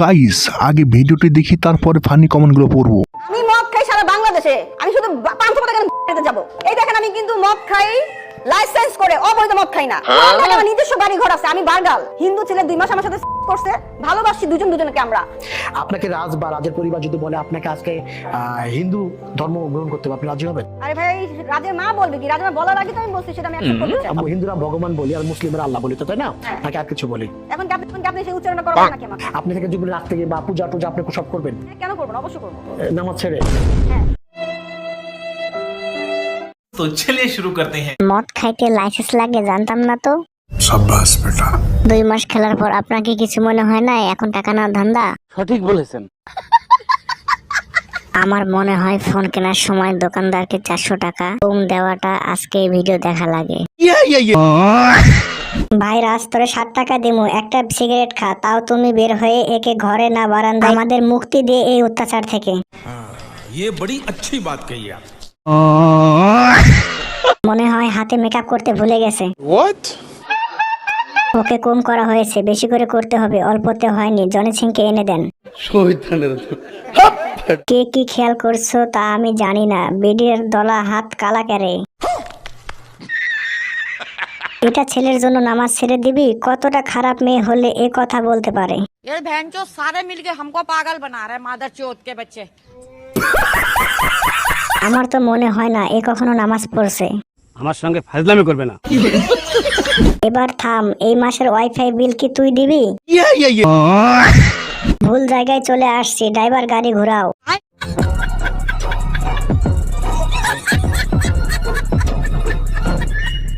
Guys আগে ভিডিওটি দেখি তারপরে ফানি কমেন্টগুলো পড়ব। আমি মদ খাই সারা বাংলাদেশে। আমি শুধু পাঁচ পাঁচশো টাকা খেতে যাব। এই দেখেন আমি কিন্তু মদ খাই লাইসেন্স করে অবৈধ মদ খাই না। আমার আমার নিজস্ব বাড়ি ঘর আছে আমি বার্গাল হিন্দু ছেলে দুই মাস আমার সাথে করছে ভালোবাসি দুজন দুজনকে আমরা। আপনাকে রাজ বা রাজের পরিবার যদি বলে আপনাকে আজকে হিন্দু ধর্ম গ্রহণ করতে হবে আপনি রাজি হবেন? আরে ভাই রাজের মা বলবে কি? রাজের মা বলার আগে তো আমি বলছি সেটা আমি অ্যাকসেপ্ট করতে হিন্দুরা ভগবান বলি আর মুসলিমরা আল্লাহ বলি তো তাই না? হ্যাঁ। নাকি আর কিছু বলি। এখন আপনি আপনি সেই উচ্চারণ করবেন নাকি আমার আপনি থেকে যদি রাত থেকে বা পূজা টুজা আপনি সব করবেন। হ্যাঁ, কেন করবেন অবশ্যই করব। নামাজ ছেড়ে। হ্যাঁ। তো চলিয়ে শুরু করতে हैं মদ খাইতে লাইসেন্স লাগে জানতাম না তো। সাব্বাস বেটা দুই মাস খেলার পর আপনাকে কিছু মনে হয় না এখন টাকা না ধান্দা সঠিক বলেছেন আমার মনে হয় ফোন কেনার সময় দোকানদারকে চারশো টাকা কম দেওয়াটা আজকে এই ভিডিও দেখা লাগে ভাই রাজ তোরে ষাট টাকা দিমু একটা সিগারেট খা তাও তুমি বের হয়ে একে ঘরে না বারান্দা আমাদের মুক্তি দিয়ে এই অত্যাচার থেকে ये बड़ी अच्छी बात कही आप মনে হয় হাতে মেকআপ করতে ভুলে গেছে ওকে কম করা হয়েছে বেশি করে করতে হবে অল্পতে হয়নি জনি সিংকে এনে দেন কে কি খেয়াল করছো তা আমি জানি না বেডির দলা হাত কালা ক্যারে এটা ছেলের জন্য নামাজ ছেড়ে দিবি কতটা খারাপ মেয়ে হলে এ কথা বলতে পারে ये बहन जो सारे मिलके हमको पागल बना रहे हैं मादर चौथ के बच्चे আমার তো মনে হয় না এ কখনো নামাজ পড়ছে আমার সঙ্গে ফাজলামি করবে না এবার থাম এই মাসের ওয়াইফাই বিল কি তুই দিবি? ভুল জায়গায় চলে আসছি ড্রাইভার গাড়ি ঘোরাও।